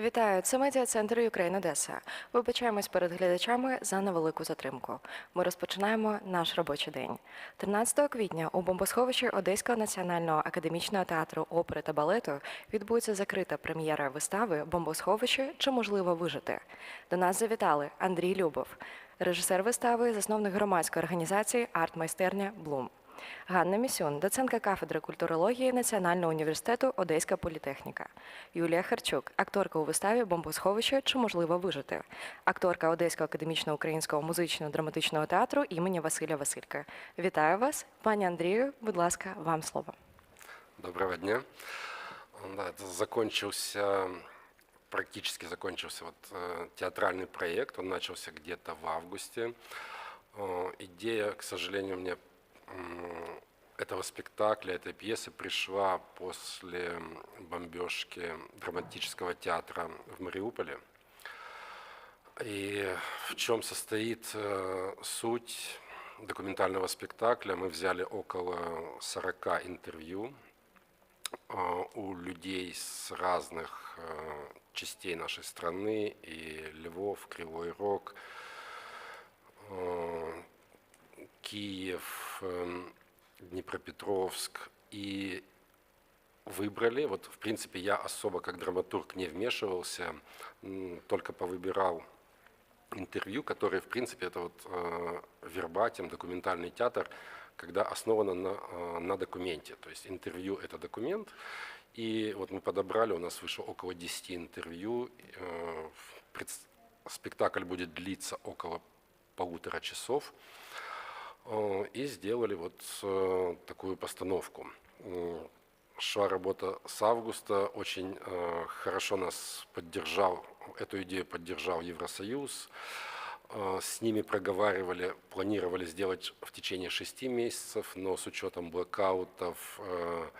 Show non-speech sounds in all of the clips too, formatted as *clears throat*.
Вітаю, це медіа-центр Ukraine Одеса. Вибачаємось перед глядачами за невелику затримку. Ми розпочинаємо наш робочий день. 13 квітня у бомбосховищі Одеського національного академічного театру опери та балету відбудеться закрита прем'єра вистави Бомбосховище чи можливо вижити. До нас завітали Андрій Любов, режисер вистави, засновник громадської організації Арт-майстерня Блум. Ганна Місюн, доцентка кафедри культурології Національного університету Одеська політехніка. Юлія Харчук, акторка у виставі Бомбосховище чи можливо вижити. Акторка Одеського академічного українського музичного драматичного театру імені Василя Василька. Вітаю вас, пані Андрію. Будь ласка, вам слово. Доброго дня. Да, это закончился, практически закончился вот э, театральный проект. Он начался где-то в августе. Э, Идея, к сожалению, мне м, этого спектакля, этой пьесы пришла после бомбежки драматического театра в Мариуполе. И в чем состоит э, суть документального спектакля? Мы взяли около 40 интервью э, у людей с разных э, частей нашей страны, и Львов, Кривой Рог, Киев, Днепропетровск, и выбрали, вот в принципе я особо как драматург не вмешивался, только повыбирал интервью, которые в принципе это вот э, вербатим, документальный театр, когда основано на, э, на документе, то есть интервью это документ, и вот мы подобрали, у нас вышло около 10 интервью, э, спектакль будет длиться около полутора часов, и сделали вот э, такую постановку. Шла работа с августа, очень э, хорошо нас поддержал, эту идею поддержал Евросоюз. Э, С ними проговаривали, планировали сделать в течение шести месяцев, но с учетом блокаутов э,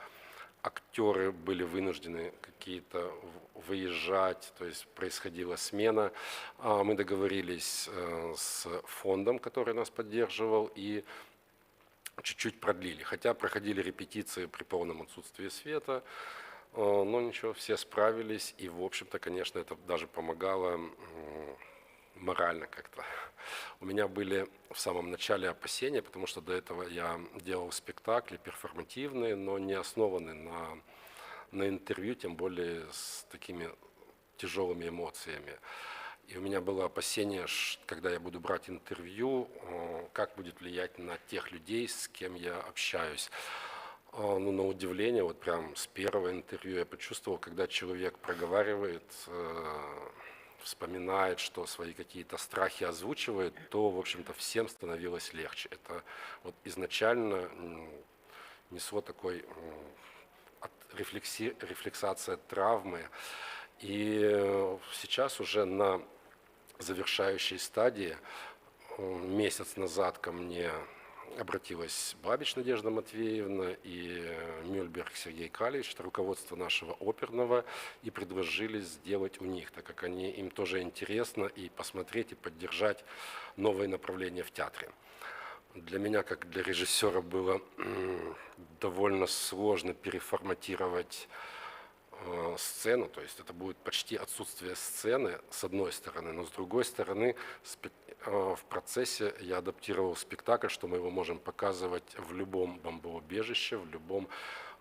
актеры были вынуждены какие-то выезжать, то есть происходила смена. А Мы договорились э, с фондом, который нас поддерживал, и чуть-чуть продлили. Хотя проходили репетиции при полном отсутствии света, э, но ничего, все справились, и, в общем-то, конечно, это даже помогало морально как-то. У меня были в самом начале опасения, потому что до этого я делал спектакли перформативные, но не основанные на, на интервью, тем более с такими тяжелыми эмоциями. И у меня было опасение, когда я буду брать интервью, э, как будет влиять на тех людей, с кем я общаюсь. А, Ну, на удивление, вот прям с первого интервью я почувствовал, когда человек проговаривает, э, вспоминает, что свои какие-то страхи озвучивает, то, в общем-то, всем становилось легче. Это вот изначально несло такой рефлекси- рефлексация травмы. И э, сейчас уже на завершающей стадии э, месяц назад ко мне обратилась Бабич Надежда Матвеевна и Мюльберг Сергей Калич, руководство нашего оперного, и предложили сделать у них, так как они, им тоже интересно и посмотреть, и поддержать новые направления в театре. Для меня, как для режиссера, было довольно сложно переформатировать сцену, то есть это будет почти отсутствие сцены с одной стороны, но с другой стороны э, в процессе я адаптировал спектакль, что мы его можем показывать в любом бомбоубежище, в любом...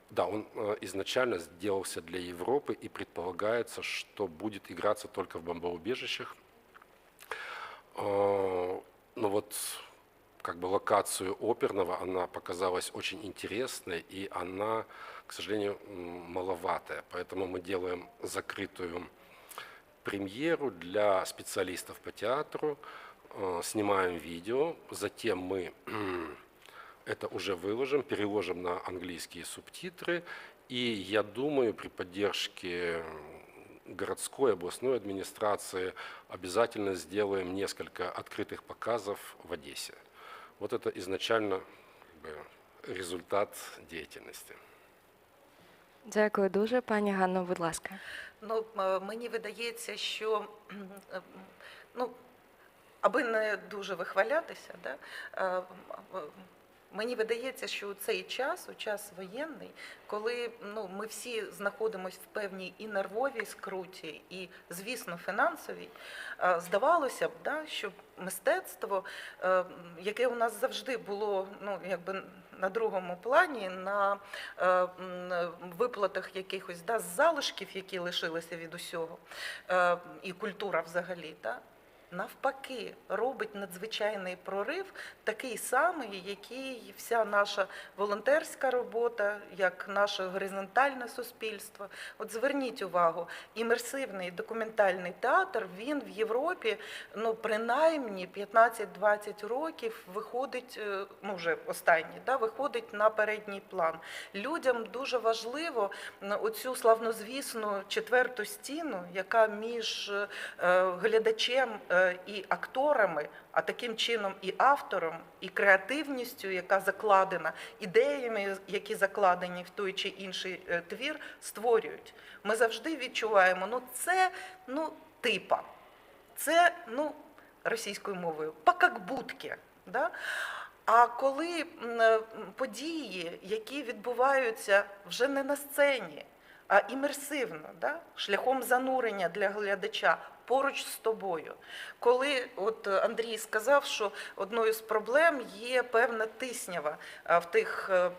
Да, он э, изначально сделался для Европы и предполагается, что будет играться только в бомбоубежищах. Э, Но вот как бы локацию оперного, она показалась очень интересной, и она, к сожалению, маловатая. Поэтому мы делаем закрытую премьеру для специалистов по театру, э, снимаем видео, затем мы *clears throat* это уже выложим, переложим на английские субтитры, и я думаю, при поддержке городской, областной администрации обязательно сделаем несколько открытых показов в Одессе. Вот это изначально результат деятельности. Дякую дуже, пані Ганно. Будь ласка. Ну, е, мені видається, що е, ну, аби не дуже вихвалятися, да, е, Мені видається, що у цей час, у час воєнний, коли ну, ми всі знаходимося в певній і нервовій скруті, і, звісно, фінансовій, е, здавалося б, да, що мистецтво, е, яке у нас завжди було ну, якби на другому плані, на е, виплатах якихось да, залишків, які лишилися від усього, і культура взагалі. Да, навпаки робить надзвичайний прорив, такий самий, який вся наша волонтерська робота, як наше горизонтальне суспільство. От зверніть увагу, імерсивний документальний театр він в Європі ну принаймні 15-20 років виходить, е, ну вже останні, да, виходить на передній план. Людям дуже важливо оцю славнозвісну четверту стіну, яка між е, глядачем е, і акторами, а таким чином і автором, і креативністю, яка закладена, ідеями, які закладені в той чи інший е, твір, створюють. Ми завжди відчуваємо, ну це ну типа, це ну російською мовою, по как будки. Да? А коли е, події, які відбуваються вже не на сцені, а імерсивно, да? шляхом занурення для глядача поруч з тобою. Коли от Андрій сказав, що одною з проблем є певна тиснява в тих е,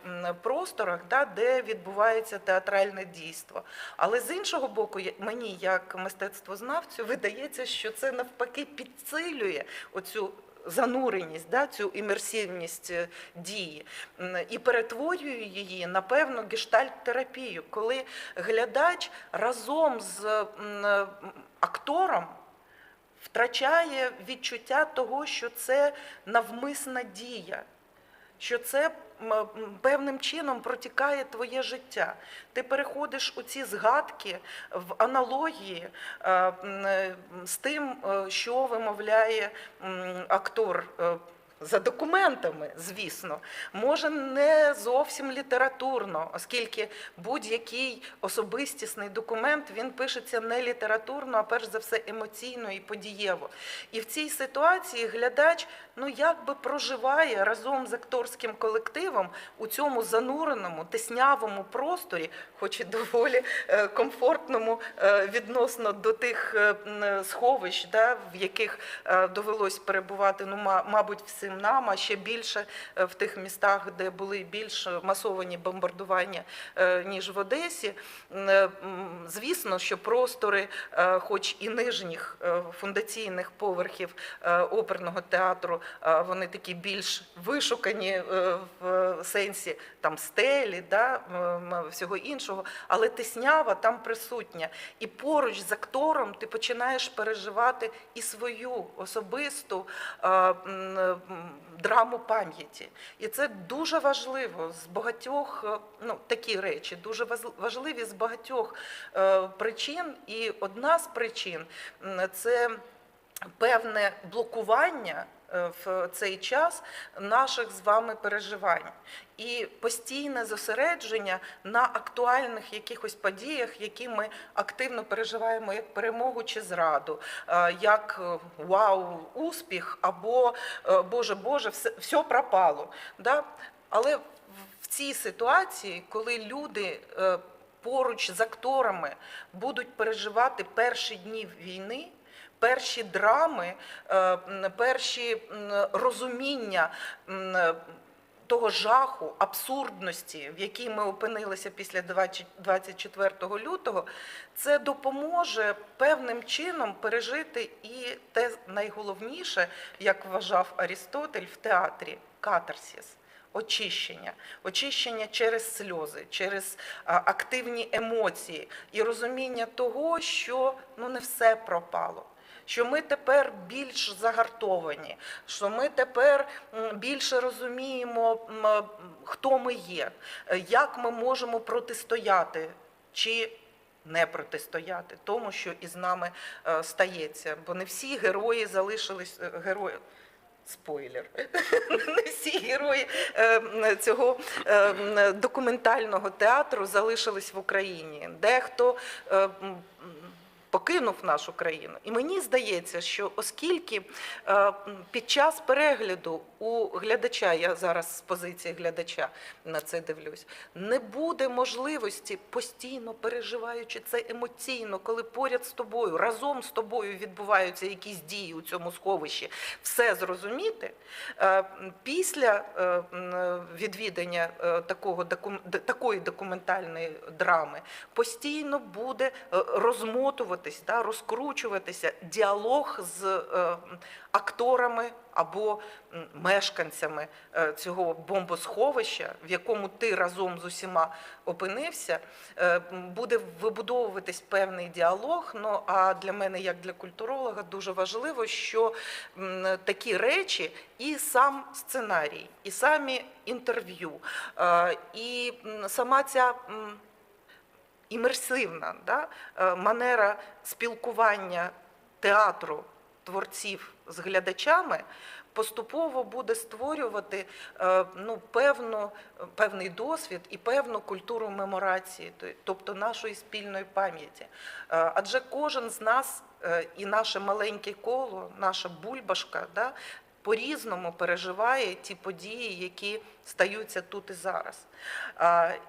просторах, да, де відбувається театральне дійство. Але з іншого боку, мені, як мистецтвознавцю, видається, що це навпаки підсилює оцю зануреність, да, цю імерсивність е, дії і перетворює її на певну гештальт-терапію, коли глядач разом з актором втрачає відчуття того, що це навмисна дія, що це певним чином протікає твоє життя. Ти переходиш у ці згадки в аналогії е, е, з тим, е, що вимовляє актор. За документами, звісно, може не зовсім літературно, оскільки будь-який особистісний документ він пишеться не літературно, а перш за все емоційно і подієво. І в цій ситуації глядач ну якби проживає разом з акторським колективом у цьому зануреному, теснявому просторі, хоч і доволі е, комфортному е, відносно до тих е, сховищ, да, в яких довелось перебувати, ну, мабуть, всім нам, а ще більше в тих містах, де були більш масовані бомбардування, ніж в Одесі. Звісно, що простори, хоч і нижніх фундаційних поверхів оперного театру, вони такі більш вишукані е, в сенсі там стелі, да, всього іншого, але тиснява там присутня. І поруч з актором ти починаєш переживати і свою особисту е, драму пам'яті. І це дуже важливо з багатьох е, ну, такі речі, дуже важливі з багатьох е, причин. І одна з причин це певне блокування е, в цей час наших з вами переживань і постійне зосередження на актуальних якихось подіях, які ми активно переживаємо як перемогу чи зраду, е, як е, вау, успіх або е, Боже Боже, все, все пропало. Да? Але в- цій ситуації, коли люди е, поруч з акторами будуть переживати перші дні війни. Перші драми, е, перші розуміння того жаху, абсурдності, в якій ми опинилися після 20 24 лютого, це допоможе певним чином пережити і те найголовніше, як вважав Арістотель в театрі катарсіс. Очищення, очищення через сльози, через активні емоції і розуміння того, що ну не все пропало. Що ми тепер більш загартовані, що ми тепер більше розуміємо, хто ми є, як ми можемо протистояти чи не протистояти тому, що із нами е, стається. Бо не всі герої залишились е, герої. Спойлер, не *laughs* всі герої е, цього е, документального театру залишились в Україні. Дехто е, м, м, покинув нашу країну. І мені здається, що оскільки е, під час перегляду у глядача, я зараз з позиції глядача на це дивлюсь, не буде можливості постійно переживаючи це емоційно, коли поряд з тобою, разом з тобою відбуваються якісь дії у цьому сховищі, все зрозуміти. е, Після е, відвідання такого такої документальної драми постійно буде е, розмотуватись, да, розкручуватися діалог з е, акторами або мешканцями е, цього бомбосховища, в якому ти разом з усіма опинився, е, буде вибудовуватись певний діалог. Ну а для мене, як для культуролога, дуже важливо, що такі речі і сам сценарій, і самі інтерв'ю, і сама ця. Імерсивна да, е, манера спілкування театру творців з глядачами поступово буде створювати е, ну, певну, певний досвід і певну культуру меморації, тобто нашої спільної пам'яті. Е, Адже кожен з нас і наше маленьке коло, наша бульбашка, да, по-різному переживає ті події, які стаються тут і зараз.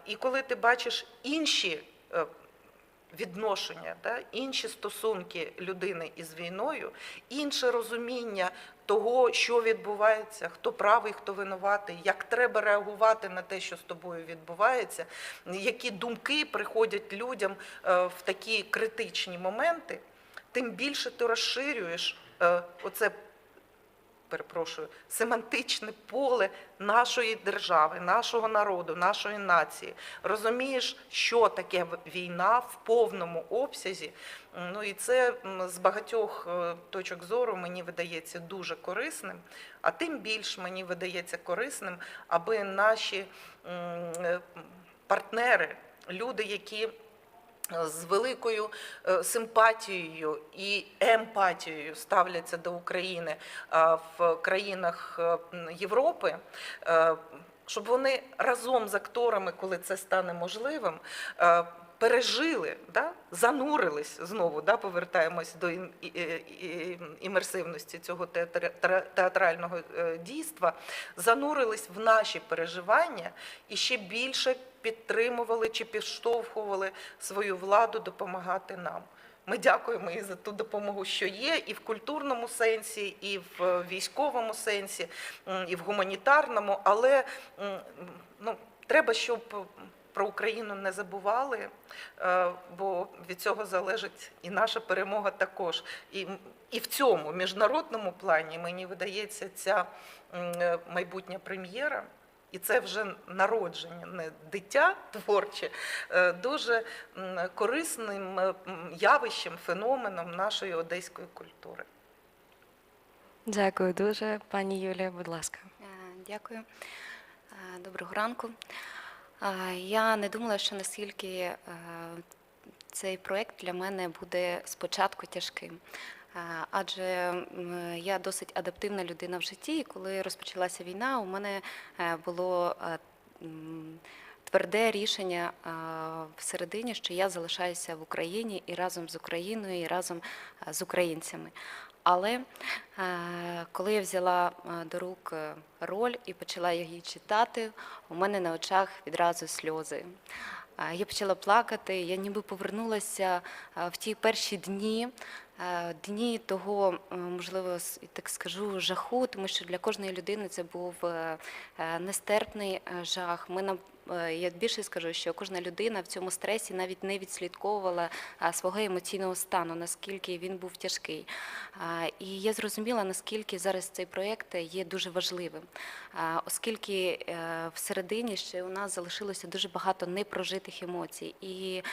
І коли ти бачиш інші відношення, да, інші стосунки людини із війною, інше розуміння того, що відбувається, хто правий, хто винуватий, як треба реагувати на те, що з тобою відбувається, які думки приходять людям е, в такі критичні моменти, тим більше ти розширюєш е, оце перепрошую, семантичне поле нашої держави, нашого народу, нашої нації. Розумієш, що таке війна в повному обсязі. Ну і це з багатьох е, точок зору мені видається дуже корисним, а тим більш мені видається корисним, аби наші е, партнери, люди, які з великою е, симпатією і емпатією ставляться до України в країнах е, Європи. е, Щоб вони разом з акторами, коли це стане можливим, е, пережили, да, занурились знову, да, повертаємось до і- імерсивності цього театрального е, дійства, занурились в наші переживання і ще більше підтримували чи підштовхували свою владу допомагати нам. Ми дякуємо і за ту допомогу, що є, і в культурному сенсі, і в е, військовому сенсі, і в гуманітарному. Але ну, треба, щоб про Україну не забували, е, бо від цього залежить і наша перемога також. І, і в цьому міжнародному плані мені видається ця е, майбутня прем'єра. І це вже народження, не дитя творче, е, дуже корисним явищем, феноменом нашої одеської культури. Дякую дуже, пані Юлія. Будь ласка. Дякую. Доброго ранку. Я не думала, що наскільки е, цей проєкт для мене буде спочатку тяжким. Адже я досить адаптивна людина в житті, і коли розпочалася війна, у мене е, було е, тверде рішення всередині, що я залишаюся в Україні і разом з Україною, і разом з українцями. Але е, коли я взяла е, до рук е, роль і почала її читати, у мене на очах відразу сльози. Я почала плакати, я ніби повернулася в ті перші дні, дні того, е, можливо, так скажу, жаху, тому що для кожної людини це був е, е, нестерпний е, жах. Ми нам е, я більше скажу, що кожна людина в цьому стресі навіть не відслідковувала свого емоційного стану, наскільки він був тяжкий. І я зрозуміла, наскільки зараз цей проєкт є дуже важливим, оскільки е, всередині ще у нас залишилося дуже багато непрожитих емоцій. І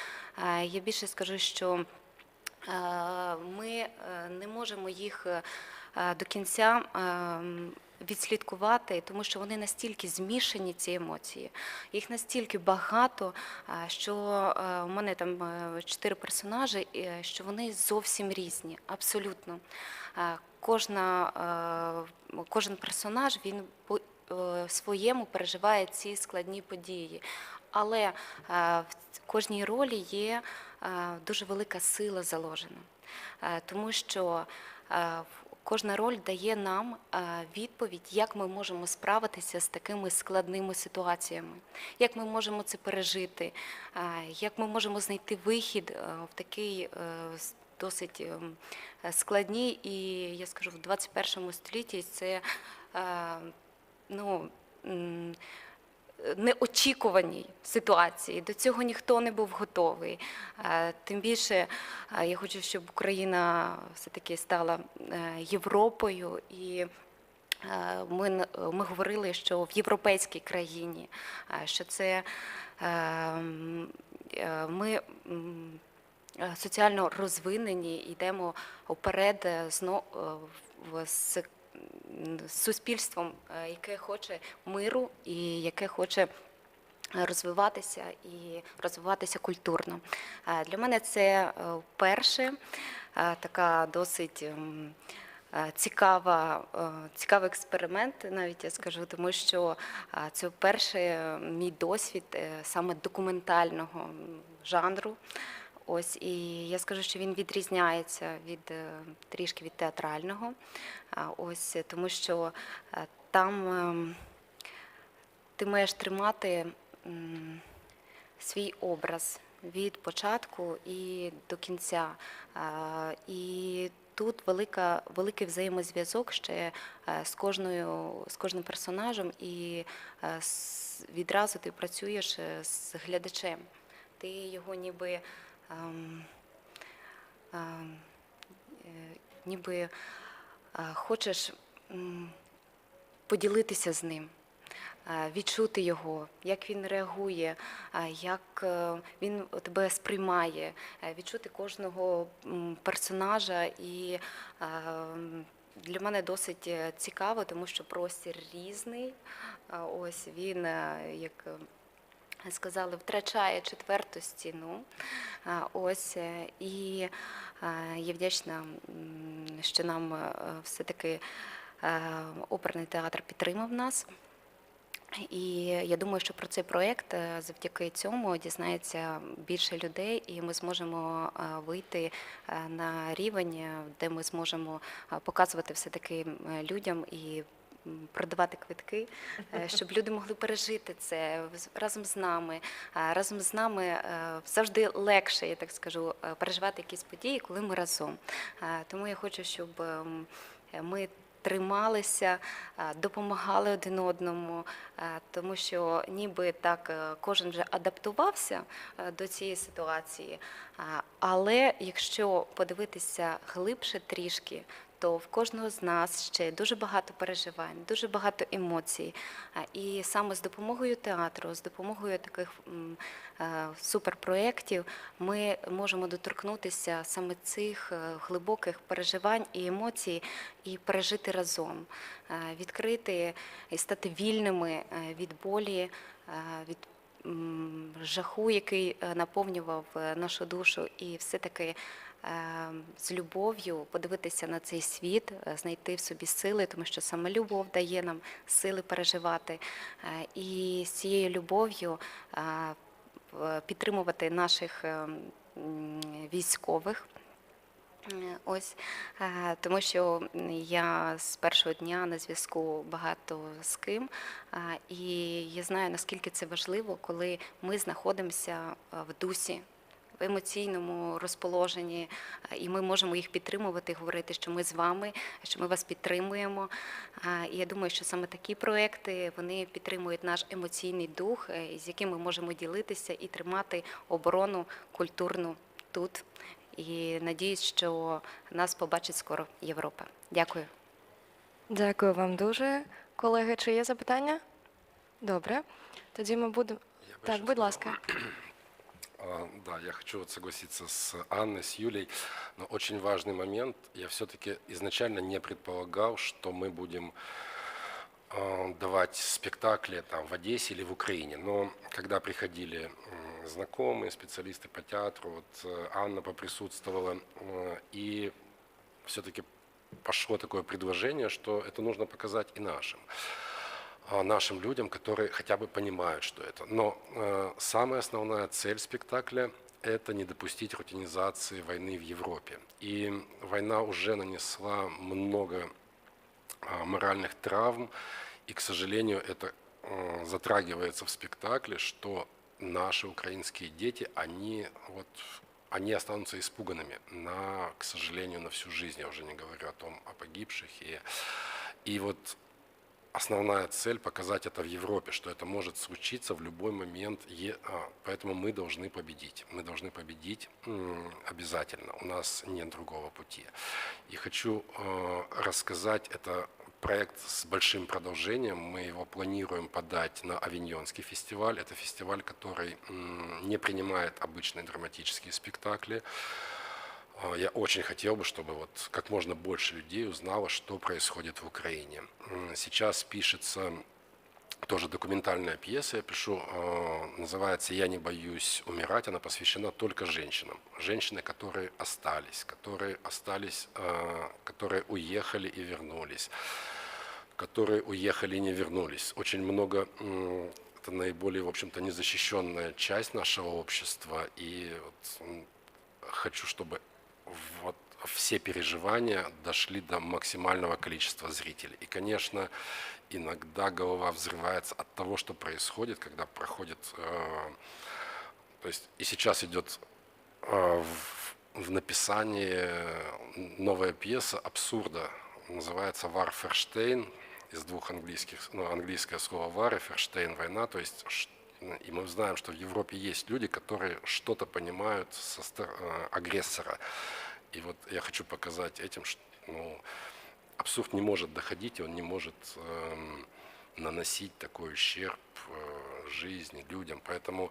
е, я більше скажу, що е, ми е, не можемо їх е, до кінця ем, відслідкувати, тому що вони настільки змішані, ці емоції. Їх настільки багато, що е, у мене там е, чотири персонажі, е, що вони зовсім різні, абсолютно. Е, Кожна, е, кожен персонаж він е, своєму переживає ці складні події. Але е, в кожній ролі є дуже велика сила заложена, Е, тому що е, кожна роль дає нам е, відповідь, як ми можемо справитися з такими складними ситуаціями, як ми можемо це пережити, е, як ми можемо знайти вихід е, в такий е, досить ем, е, складній і я скажу в 21 столітті це е, ну. Неочікуваній ситуації. До цього ніхто не був готовий. Е, Тим більше е, я хочу, щоб Україна все-таки стала е, Європою і. Ми, ми говорили, що в європейській країні, що це ми соціально розвинені, йдемо вперед з суспільством, е, яке хоче миру і яке хоче розвиватися і розвиватися культурно. Е, Для мене це е, вперше е, така досить. ем, Цікава, цікавий експеримент, навіть я скажу, тому що це вперше е, мій досвід саме документального жанру. Ось і я скажу, що він відрізняється від е, трішки від театрального. Ось тому що е, там ем, ти маєш тримати свій образ від початку і до кінця. І тут велика, великий взаємозв'язок ще е, з кожною з кожним персонажем, і відразу ти працюєш з глядачем. Ти його ніби. Ем, ем, е, ніби е, хочеш поділитися з ним, е, відчути його, як він реагує, як він тебе сприймає, відчути кожного персонажа. І е, для мене досить цікаво, тому що простір різний. Ось він, як сказали, втрачає четверту стіну. Ось е, і е, я вдячна, що нам е, все-таки оперний театр підтримав нас. І я думаю, що про цей проєкт завдяки цьому дізнається більше людей, і ми зможемо вийти на рівень, де ми зможемо показувати все таки людям і продавати квитки, е, щоб люди могли пережити це разом з нами. Разом з нами е, завжди легше, я так скажу, е, переживати якісь події, коли ми разом. Тому я хочу, щоб ем, ми трималися, допомагали один одному, тому що ніби так кожен вже адаптувався до цієї ситуації. Але якщо подивитися глибше трішки, то в кожного з нас ще дуже багато переживань, дуже багато емоцій. І саме з допомогою театру, з допомогою таких е, суперпроєктів ми можемо доторкнутися саме цих е, глибоких переживань і емоцій і пережити разом, е, відкрити і стати вільними від болі, від жаху, який наповнював нашу душу, і все-таки е, з любов'ю подивитися на цей світ, е, знайти в собі сили, тому що саме любов дає нам сили переживати. Е, І з цією любов'ю е, підтримувати наших е, військових. Ось тому, що я з першого дня на зв'язку багато з ким, і я знаю наскільки це важливо, коли ми знаходимося в дусі. В емоційному розположенні, е, і ми можемо їх підтримувати, говорити, що ми з вами, що ми вас підтримуємо. Е, І я думаю, що саме такі проекти вони підтримують наш емоційний дух, е, з яким ми можемо ділитися і тримати оборону культурну тут. І надіюсь, що нас побачить скоро Європа. Дякую. Дякую вам дуже. Колеги, чи є запитання? Добре. Тоді ми будемо. Так, будь ласка. А, Да, я хочу вот согласиться с Анной, с Юлей, но очень важный момент. Я все-таки изначально не предполагал, что мы будем а, давать спектакли там в Одессе или в Украине. Но когда приходили знакомые, специалисты по театру, вот э, Анна поприсутствовала, э, и все-таки пошло такое предложение, что это нужно показать и нашим нашим людям, которые хотя бы понимают, что это. Но э, самая основная цель спектакля – это не допустить рутинизации войны в Европе. И война уже нанесла много а, моральных травм, и, к сожалению, это э, затрагивается в спектакле, что наши украинские дети, они вот они останутся испуганными на, к сожалению, на всю жизнь. Я уже не говорю о том, о погибших. И, и вот основная цель показать это в Европе, что это может случиться в любой момент. А, Поэтому мы должны победить. Мы должны победить обязательно. У нас нет другого пути. И хочу э, рассказать, это проект с большим продолжением. Мы его планируем подать на Авиньонский фестиваль. Это фестиваль, который не принимает обычные драматические спектакли. А, Я очень хотел бы, чтобы вот как можно больше людей узнало, что происходит в Украине. Сейчас пишется тоже документальная пьеса, я пишу, э, называется «Я не боюсь умирать», она посвящена только женщинам. Женщины, которые остались, которые остались, э, которые уехали и вернулись, которые уехали и не вернулись. Очень много, это наиболее, в общем-то, незащищенная часть нашего общества, и вот, хочу, чтобы вот все переживания дошли до максимального количества зрителей. И, конечно, иногда голова взрывается от того, что происходит, когда проходит... э, то есть и сейчас идет э, в, в написании новая пьеса абсурда. Называется «Вар Ферштейн» из двух английских, ну, английское слово «вар» и «ферштейн» – война, то есть и мы знаем, что в Европе есть люди, которые что-то понимают со э, агрессора. И вот я хочу показать этим, что ну, абсурд не может доходить, он не может эм, наносить такой ущерб э, жизни, людям. Поэтому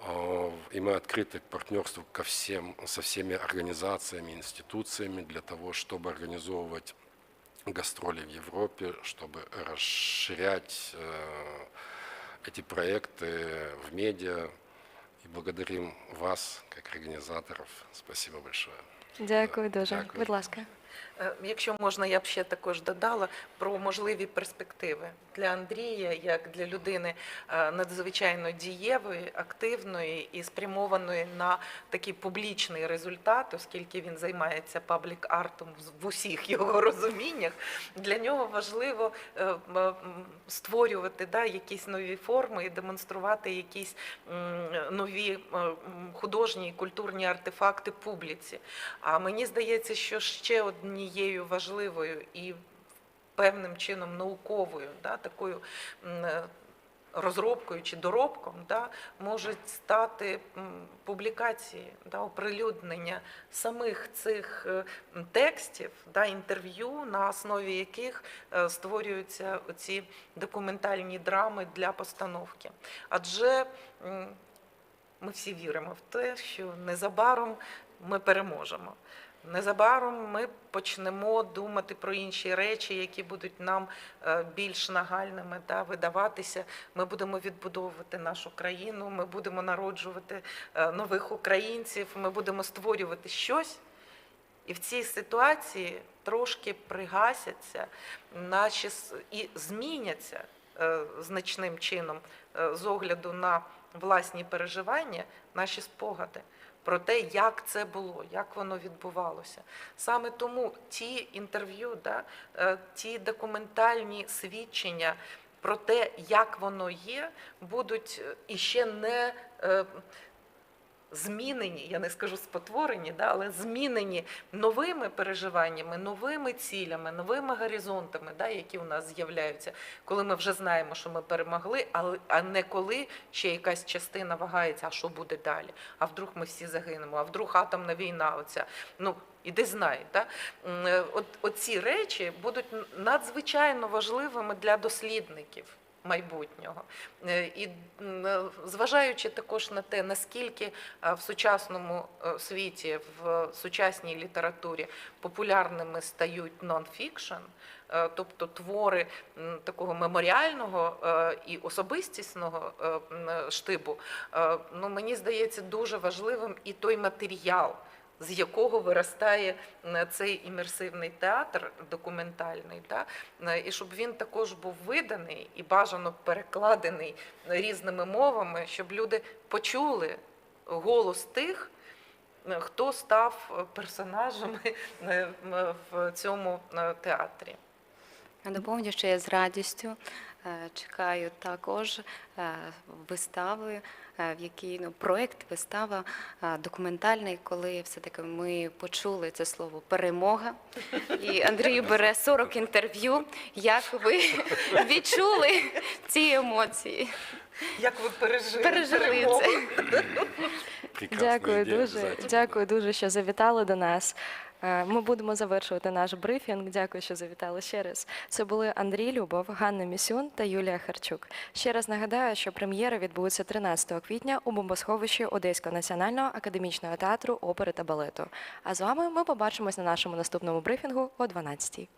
э, и мы открыты к партнерству ко всем, со всеми организациями, институциями для того, чтобы организовывать гастроли в Европе, чтобы расширять э, эти проекты в медиа. И благодарим вас, как организаторов. Спасибо большое. Дякую дуже. Дякую. Будь ласка. Е, Якщо можна, я б ще також додала про можливі перспективи для Андрія, як для людини е, надзвичайно дієвої, активної і спрямованої на такий публічний результат, оскільки він займається паблік-артом в усіх його розуміннях. Для нього важливо е, створювати да, якісь нові форми і демонструвати якісь нові художні і культурні артефакти публіці. А мені здається, що ще однією важливою і певним чином науковою, да, такою е, розробкою чи доробком, да, можуть стати публікації, да, оприлюднення самих цих е, текстів, да, інтерв'ю, на основі яких е, створюються ці документальні драми для постановки. Адже ми всі віримо в те, що незабаром ми переможемо. Незабаром ми почнемо думати про інші речі, які будуть нам е, більш нагальними да, видаватися. Ми будемо відбудовувати нашу країну, ми будемо народжувати е, нових українців, ми будемо створювати щось. І в цій ситуації трошки пригасяться наші і зміняться е, значним чином з огляду на власні переживання, наші спогади про те, як це було, як воно відбувалося. Саме тому ті інтерв'ю, да, е, ті документальні свідчення про те, як воно є, будуть е, іще не е, змінені, я не скажу спотворені, да, але змінені новими переживаннями, новими цілями, новими горизонтами, да, які у нас з'являються, коли ми вже знаємо, що ми перемогли, а не коли ще якась частина вагається, а що буде далі? А вдруг ми всі загинемо, а вдруг атомна війна, оця. Ну, іди знай. Да? Е, От, оці речі будуть надзвичайно важливими для дослідників майбутнього. Е, І е, зважаючи також на те, наскільки е, в сучасному світі, в сучасній літературі популярними стають нон-фікшн, тобто твори такого меморіального і особистісного штибу, ну, мені здається дуже важливим і той матеріал, з якого виростає цей імерсивний театр документальний, да? Е, і щоб він також був виданий і бажано перекладений різними мовами, щоб люди почули голос тих, е, хто став е, персонажами е, в цьому е, театрі. Доповню, що я з радістю е, чекаю також е, вистави, е, в якій ну, проєкт, вистава е, документальний, коли все-таки ми почули це слово перемога. І Андрій бере 40 інтерв'ю. Як ви *laughs* відчули ці емоції? Як ви пережили, Пережили перемогу? це. Дякую дуже. Дякую дуже, що завітали до нас. Е, Ми будемо завершувати наш брифінг. Дякую, що завітали ще раз. Це були Андрій Любов, Ганна Місюн та Юлія Харчук. Ще раз нагадаю, що прем'єра відбудеться 13 квітня у бомбосховищі Одеського національного академічного театру опери та балету. А з вами ми побачимось на нашому наступному брифінгу о 12